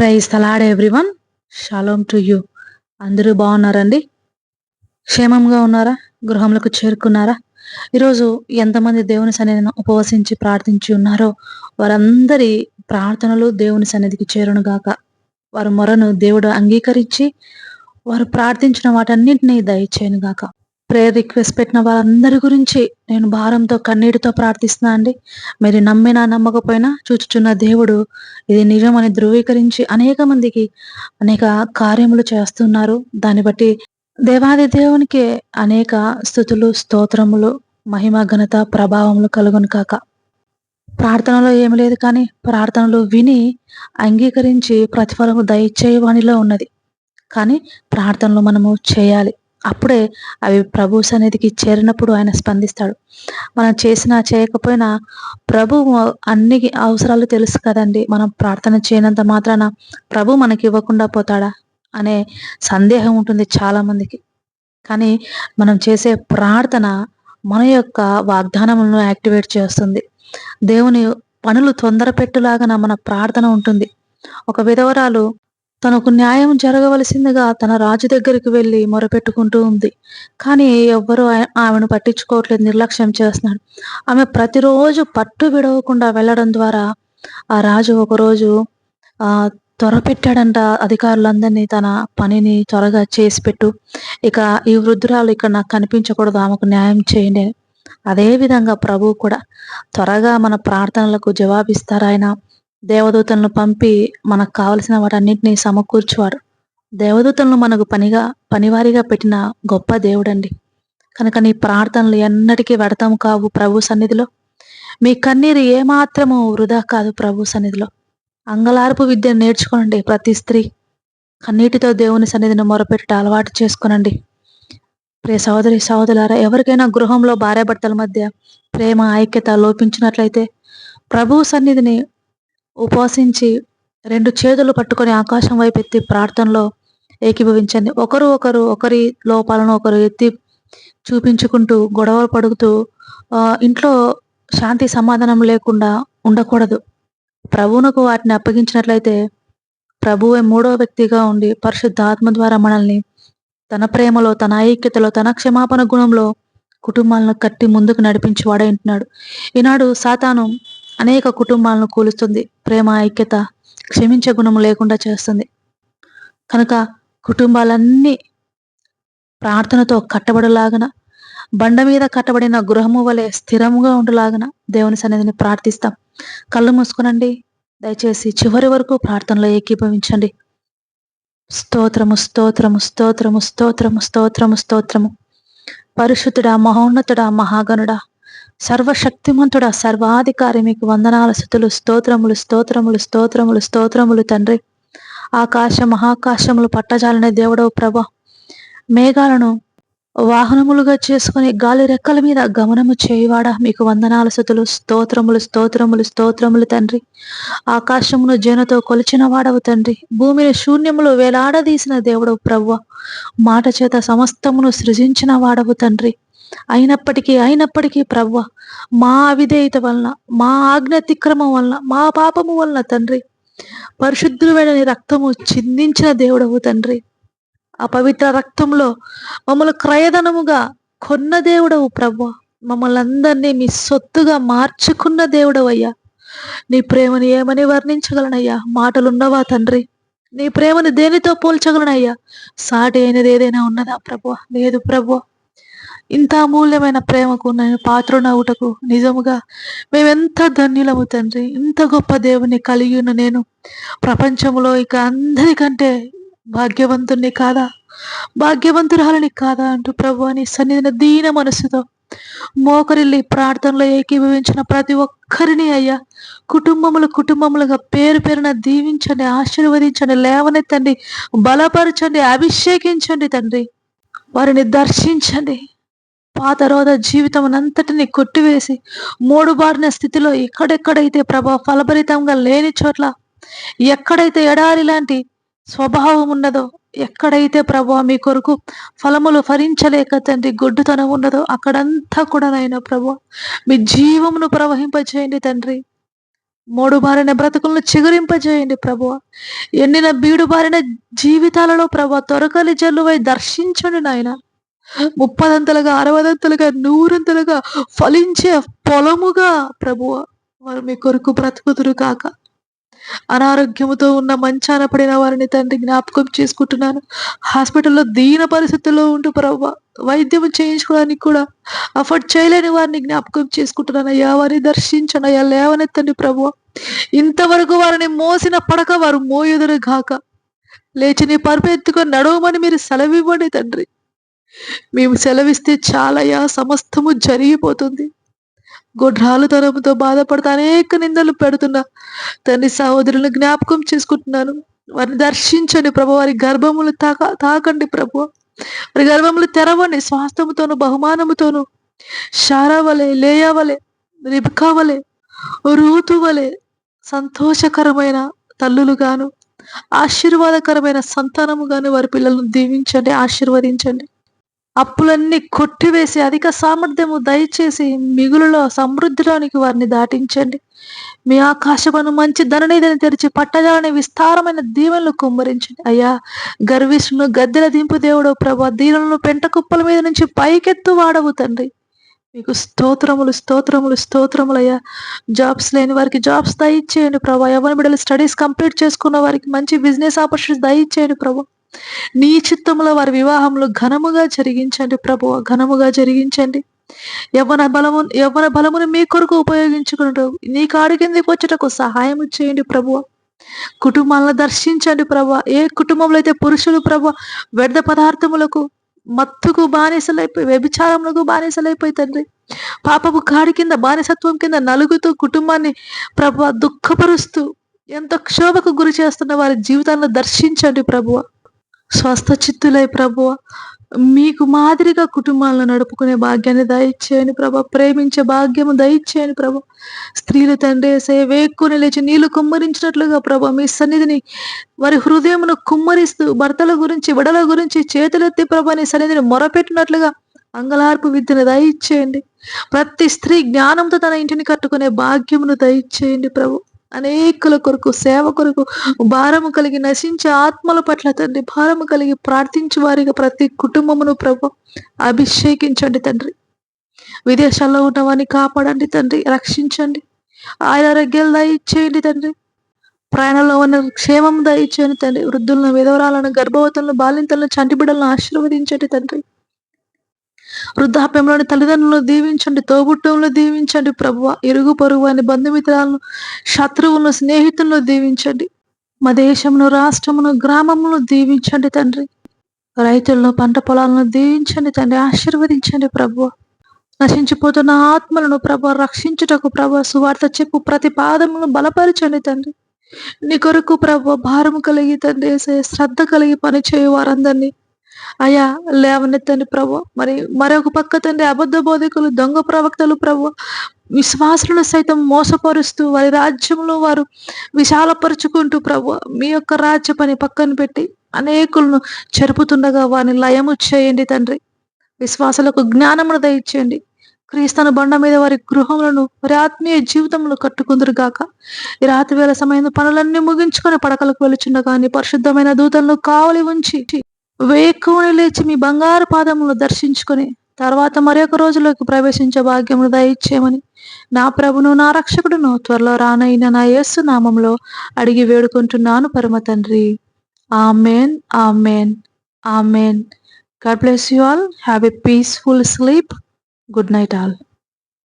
Praise the Lord everyone shalom to you అందరూ బాగున్నారండి? క్షేమంగా ఉన్నారా? గృహంలోకి చేరుకున్నారా? ఈరోజు ఎంతమంది దేవుని సన్నిధిని ఉపవసించి ప్రార్థించి ఉన్నారో వారందరి ప్రార్థనలు దేవుని సన్నిధికి చేరును గాక. వారి మొరను దేవుడు అంగీకరించి వారు ప్రార్థించిన వాటన్నింటినీ దయచేయను గాక. ప్రేయర్ రిక్వెస్ట్ పెట్టిన వారందరి గురించి నేను భారంతో కన్నీటితో ప్రార్థిస్తున్నా అండి. మీరు నమ్మినా నమ్మకపోయినా చూచుచున్న దేవుడు ఇది నిజమని ధృవీకరించి అనేక మందికి అనేక కార్యములు చేస్తున్నారు. దాన్ని బట్టి దేవాది దేవునికి అనేక స్థుతులు స్తోత్రములు మహిమ ఘనత ప్రభావములు కలుగును కాక. ప్రార్థనలో ఏమి లేదు కానీ ప్రార్థనలు విని అంగీకరించి ప్రతిఫలము దయచేయవాణిలో ఉన్నది. కానీ ప్రార్థనలు మనము చేయాలి. అప్పుడే అవి ప్రభు సన్నిధికి చేరినప్పుడు ఆయన స్పందిస్తాడు. మనం చేసినా చేయకపోయినా ప్రభు అన్ని అవసరాలు తెలుసు కదండి. మనం ప్రార్థన చేయనంత మాత్రాన ప్రభు మనకి ఇవ్వకుండా పోతాడా అనే సందేహం ఉంటుంది చాలా మందికి కానీ మనం చేసే ప్రార్థన మన యొక్క వాగ్దానములను యాక్టివేట్ చేస్తుంది. దేవుని పనులు తొందర పెట్టులాగా మన ప్రార్థన ఉంటుంది. ఒక విధవరాలు తనకు న్యాయం జరగవలసిందిగా తన రాజు దగ్గరికి వెళ్ళి మొరపెట్టుకుంటూ ఉంది. కానీ ఎవ్వరూ ఆమెను పట్టించుకోవట్లేదు నిర్లక్ష్యం చేస్తున్నాడు. ఆమె ప్రతిరోజు పట్టు విడవకుండా వెళ్ళడం ద్వారా ఆ రాజు ఒకరోజు ఆ త్వరపెట్టాడంట అధికారులందరినీ తన పనిని త్వరగా చేసి పెట్టు. ఇక ఈ వృద్ధురాలు ఇక్కడ నాకు కనిపించకూడదు ఆమెకు న్యాయం చేయండి. అదే విధంగా ప్రభు కూడా త్వరగా మన ప్రార్థనలకు జవాబిస్తారు ఆయన. దేవదూతలను పంపి మనకు కావలసిన వాటన్నిటిని సమకూర్చువారు. దేవదూతలను మనకు పనిగా పనివారిగా పెట్టిన గొప్ప దేవుడండి. కనుక నీ ప్రార్థనలు ఎన్నటికీ వెడతాము కావు ప్రభు సన్నిధిలో. మీ కన్నీరు ఏమాత్రము వృధా కాదు ప్రభు సన్నిధిలో. అంగలార్పు విద్యను నేర్చుకోనండి ప్రతి స్త్రీ. కన్నీటితో దేవుని సన్నిధిని మొరపెట్టి అలవాటు చేసుకునండి. ప్రియ సహోదరి సహోదరులారా ఎవరికైనా గృహంలో భార్యాభర్తల మధ్య ప్రేమ ఐక్యత లోపించినట్లయితే ప్రభు సన్నిధిని ఉపవసించి రెండు చేతులు పట్టుకొని ఆకాశం వైపు ఎత్తి ప్రార్థనలో ఏకీభవించండి. ఒకరు ఒకరు ఒకరి లోపాలను ఒకరు ఎత్తి చూపించుకుంటూ గొడవలు పడుగుతూ ఇంట్లో శాంతి సమాధానం లేకుండా ఉండకూడదు. ప్రభువునకు వాటిని అప్పగించినట్లయితే ప్రభువే మూడో వ్యక్తిగా ఉండి పరిశుద్ధాత్మ ద్వారా మనల్ని తన ప్రేమలో తన ఐక్యతలో తన క్షమాపణ గుణంలో కుటుంబాలను కట్టి ముందుకు నడిపించి వాడేంటున్నాడు ఈనాడు సాతాను అనేక కుటుంబాలను కూలుస్తుంది. ప్రేమ ఐక్యత క్షమించే గుణం లేకుండా చేస్తుంది. కనుక కుటుంబాలన్నీ ప్రార్థనతో కట్టబడలాగన బండ మీద కట్టబడిన గృహము వలె స్థిరముగా ఉండలాగన దేవుని సన్నిధిని ప్రార్థిస్తాం. కళ్ళు మూసుకునండి. దయచేసి చివరి వరకు ప్రార్థనలో ఏకీభవించండి. స్తోత్రము స్తోత్రము స్తోత్రము స్తోత్రము స్తోత్రము స్తోత్రము. పరిశుద్ధుడా మహోన్నతుడా మహాగణుడా సర్వశక్తిమంతుడ సర్వాధికారి మీకు వందనాల స్థుతులు స్తోత్రములు స్తోత్రములు స్తోత్రములు స్తోత్రములు తండ్రి. ఆకాశ మహాకాశములు పట్టజాలనే దేవుడవు ప్రభ. మేఘాలను వాహనములుగా చేసుకుని గాలి రెక్కల మీద గమనము చేయవాడా మీకు వందనాల స్థుతులు స్తోత్రములు స్తోత్రములు స్తోత్రములు తండ్రి. ఆకాశమును జనతో కొలిచిన వాడవు తండ్రి. భూమిని శూన్యములు వేలాడదీసిన దేవుడవు ప్రవ్వ మాట చేత సమస్తమును సృజించిన వాడవు తండ్రి. అయినప్పటికీ అయినప్పటికీ ప్రవ్వ మా అవిధేయత వలన మా ఆజ్ఞాతిక్రమం వలన మా పాపము వలన తండ్రి పరిశుద్ధులమైన రక్తము చిందించిన దేవుడవు తండ్రి. ఆ పవిత్ర రక్తంలో మమ్మల్ని క్రయధనముగా కొన్న దేవుడవు ప్రవ్వ మమ్మల్ని అందరినీ మీ సొత్తుగా మార్చుకున్న దేవుడవయ్యా. నీ ప్రేమని ఏమని వర్ణించగలనయ్యా? మాటలున్నవా తండ్రి? నీ ప్రేమని దేనితో పోల్చగలనయ్యా? సాటి అయినది ఏదైనా ఉన్నదా ప్రభు లేదు ప్రభు ఇంత అమూల్యమైన ప్రేమకు నేను పాత్రనవుటకు నిజముగా మేమెంత ధన్యులము తండ్రి. ఇంత గొప్ప దేవుని కలిగిన నేను ప్రపంచంలో ఇక అందరికంటే భాగ్యవంతుణ్ణి కాదా? భాగ్యవంతురాలని కాదా అంటూ ప్రభు అని సన్నిధిన దీన మనసుతో మోకరిల్లి ప్రార్థనలో ఏకీభవించిన ప్రతి ఒక్కరిని అయ్యా కుటుంబములు కుటుంబములుగా పేరు పేరున దీవించండి ఆశీర్వదించండి లేవనెత్తండి బలపరచండి అభిషేకించండి తండ్రి. వారిని దర్శించండి. పాత రోధ జీవితం అంతటిని కొట్టివేసి మూడుబారిన స్థితిలో ఎక్కడెక్కడైతే ప్రభా ఫలభరితంగా లేని చోట్ల ఎక్కడైతే ఎడారి లాంటి స్వభావం ఉన్నదో ఎక్కడైతే ప్రభా మీ కొరకు ఫలములు ఫరించలేక తండ్రి గొడ్డుతనం ఉన్నదో అక్కడంతా కూడా నైనా ప్రభు మీ జీవమును ప్రవహింపచేయండి తండ్రి. మూడు బారిన బ్రతుకులను చిగురింపజేయండి ప్రభువ ఎండిన బీడు బారిన జీవితాలలో ప్రభు తొరకలి జల్లువై దర్శించండి నాయన. ముప్పదంతలుగా అరవదంతలుగా నూరంతలుగా ఫలించే పొలముగా ప్రభువ వారు మీ కొరకు బ్రతుకుతురు కాక. అనారోగ్యముతో ఉన్న మంచాన పడిన వారిని తండ్రి జ్ఞాపకం చేసుకుంటున్నాను. హాస్పిటల్లో దీన పరిస్థితుల్లో ఉంటూ ప్రభు వైద్యం చేయించుకోవడానికి కూడా అఫోర్డ్ చేయలేని వారిని జ్ఞాపకం చేసుకుంటున్నాను అయ్యా వారిని దర్శించండి అయ్యా లేవనెత్తండి ప్రభు ఇంతవరకు వారిని మోసిన పడక వారు మోయుదురు గాక. లేచి నీ పరుపెత్తుకొని నడవమని మీరు సెలవివ్వండి తండ్రి. మేము సెలవిస్తే చాలయ్యా సమస్తము జరిగిపోతుంది. గొడ్రాలుతనంతో బాధపడుతూ అనేక నిందలు పెడుతున్నా. తండ్రి సహోదరులను జ్ఞాపకం చేసుకుంటున్నాను. వారిని దర్శించండి ప్రభు వారి గర్భములు తాక తాకండి ప్రభు. వారి గర్భములు తెరవండి స్వాస్థముతోను బహుమానముతోను. షారావలే లేయవలే రిబ్కావలే రూతువలే సంతోషకరమైన తల్లులుగాను ఆశీర్వాదకరమైన సంతానముగాను వారి పిల్లలను దీవించండి ఆశీర్వదించండి. అప్పులన్నీ కొట్టివేసి అధిక సామర్థ్యము దయచేసి మిగులులో సమృద్ధిలోనికి వారిని దాటించండి. మీ ఆకాశమును మంచి ధననిధిని తెరిచి పట్టజాలని విస్తారమైన దీవెనలు కుమ్మరించండి. అయ్యా గర్విష్ను గద్దెల దింపు దేవుడు ప్రభు దీనులను పెంట కుప్పల మీద నుంచి పైకెత్తు వాడవు తండ్రి. మీకు స్తోత్రములు స్తోత్రములు స్తోత్రములయ్యా జాబ్స్ లేని వారికి జాబ్స్ దయచేయండి ప్రభా. ఎవరి బిడ్డలు స్టడీస్ కంప్లీట్ చేసుకున్న వారికి మంచి బిజినెస్ ఆపర్చునిటీస్ దయచేయండి ప్రభు. నీ చిత్తంలో వారి వివాహంలో ఘనముగా జరిగించండి ప్రభు ఘనముగా జరిగించండి. యవ్వన బలము యవ్వన బలమును మీ కొరకు ఉపయోగించుకుంటూ నీ కాడి కిందకి వచ్చేటకు సహాయం చేయండి ప్రభు. కుటుంబాలను దర్శించండి ప్రభు. ఏ కుటుంబంలో అయితే పురుషులు ప్రభు వ్యర్థ పదార్థములకు మత్తుకు బానిసలైపోయి వ్యభిచారములకు బానిసలైపోయి తండ్రి పాపపు కాడి కింద బానిసత్వం కింద నలుగుతూ కుటుంబాన్ని ప్రభు దుఃఖపరుస్తూ ఎంత క్షోభకు గురి చేస్తున్న వారి జీవితాలను దర్శించండి ప్రభువ స్వస్థ చిత్తులై ప్రభువ మీకు మాదిరిగా కుటుంబాలను నడుపుకునే భాగ్యాన్ని దయచేయని ప్రభ ప్రేమించే భాగ్యము దయచేయని ప్రభ. స్త్రీలు తండ్రి వేక్కుని లేచి నీళ్ళు కుమ్మరించినట్లుగా ప్రభ మీ సన్నిధిని వారి హృదయమును కుమ్మరిస్తూ భర్తల గురించి విడల గురించి చేతులెత్తి ప్రభ నీ సన్నిధిని మొరపెట్టినట్లుగా అంగలార్పు విద్యను దయచేయండి. ప్రతి స్త్రీ జ్ఞానంతో తన ఇంటిని కట్టుకునే భాగ్యమును దయచేయండి ప్రభు. అనేకుల కొరకు సేవ కొరకు భారము కలిగి నశించే ఆత్మల పట్ల తండ్రి భారము కలిగి ప్రార్థించి వారిగా ప్రతి కుటుంబమును ప్రభు అభిషేకించండి తండ్రి. విదేశాల్లో ఉన్న వారిని కాపాడండి తండ్రి రక్షించండి. ఆయన ఆరోగ్యాలు దయచేయండి తండ్రి. ప్రయాణంలో ఉన్న క్షేమం దయచేయండి తండ్రి. వృద్ధులను విధవరాలను గర్భవతులను బాలింతలను చంటిబిడలను ఆశీర్వదించండి తండ్రి. వృద్ధాప్యంలోని తల్లిదండ్రులను దీవించండి తోబుట్టంలో దీవించండి ప్రభువ. ఇరుగు పొరుగు అని బంధుమిత్రాలను శత్రువులను స్నేహితులను దీవించండి. మా దేశమును రాష్ట్రమును గ్రామమును దీవించండి తండ్రి. రైతులను పంట పొలాలను దీవించండి తండ్రి. ఆశీర్వదించండి ప్రభు నశించిపోతున్న ఆత్మలను ప్రభు రక్షించుటకు ప్రభు సువార్త చెప్పు ప్రతి పాదమును బలపరచండి తండ్రి. నీ కొరకు ప్రభు భారము కలిగి తండ్రి శ్రద్ధ కలిగి పనిచేయు వారందరినీ. అయా లేవనెత్తండి ప్రభు. మరి మరొక పక్క తండ్రి అబద్ధ బోధకులు దొంగ ప్రవక్తలు ప్రభు విశ్వాసులను సైతం మోసపరుస్తూ వారి రాజ్యంలో వారు విశాలపరుచుకుంటూ ప్రభు మీ యొక్క రాజ్య పని పక్కన పెట్టి అనేకులను చెరుపుతుండగా వారిని లయము చేయండి తండ్రి. విశ్వాసులకు జ్ఞానమును దయచేయండి. క్రీస్తును బండ మీద వారి గృహములను వారి ఆత్మీయ జీవితంలో కట్టుకుందరు గాక. ఈ రాత్రి వేళ సమయంలో పనులన్నీ ముగించుకొని పడకలకు వెలుచుండగా నీ పరిశుద్ధమైన దూతలను కావలి ఉంచి వేకువని లేచి మీ బంగారు పాదములు దర్శించుకొని తర్వాత మరొక రోజులోకి ప్రవేశించే భాగ్యమును దయచేయమని నా ప్రభును నా రక్షకుడును త్వరలో రానైన నా యేసు నామంలో అడిగి వేడుకుంటున్నాను పరమ తండ్రి. Amen amen amen. God bless you all. Have a peaceful sleep. Good night all.